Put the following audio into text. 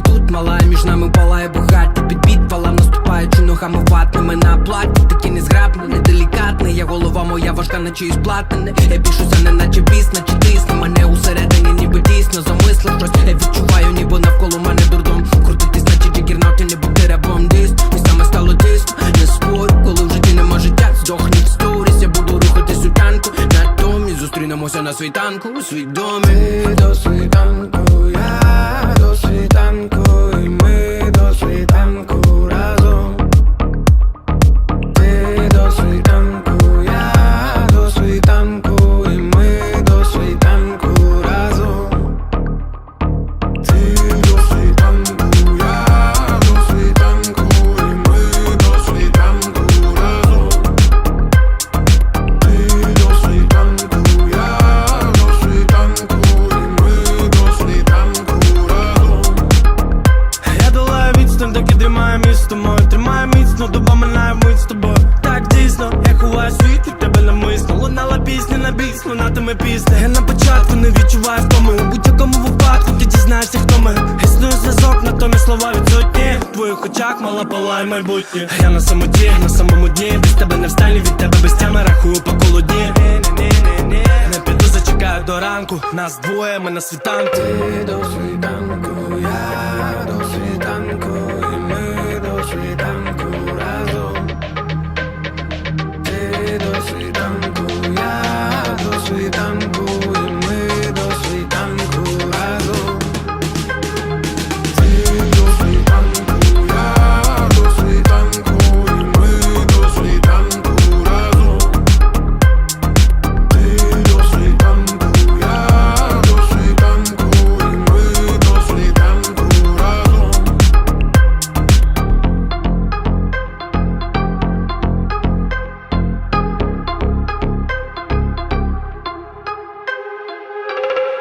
друзі мала малає, між нами палає багаття під підпалом наступаючи ногами ватними на платі. Такі незграбні, неделікатні. Я голова моя важка, на чиюсь платини Я бішуся, не наче біс, наче тисне. Мене усередині, ніби дійсно замислив щось. Я відчуваю, ніби навколо мене дурдом. Крутитись, наче джигернат, і не бути рабом дис І саме стало диск, не спой, коли в житті нема життя, здохніть сторіс, я буду рухатись у танку. Натомість зустрінемося на світанку, у свідомі до світанку. Я до відстань, доки тримаю місто моє Тримаю міцно, доба минає вмить з тобою. Так дійсно, я ховаю світ від тебе намисно Лунала пісня на біс, лунатиме пісня. Я на початку не відчуваю втоми. У будь-якому випадку ти дізнаєшся, хто ми. Існує зв'язок, натомість слова відсутні. В твоїх очах мала палає майбутнє. Я на самоті, на самому дні. Без тебе не встані, від тебе без тями рахую по Ні-ні-ні-ні-ні. Не піду, зачекаю до ранку. Нас двоє, ми на світанку. До світанку,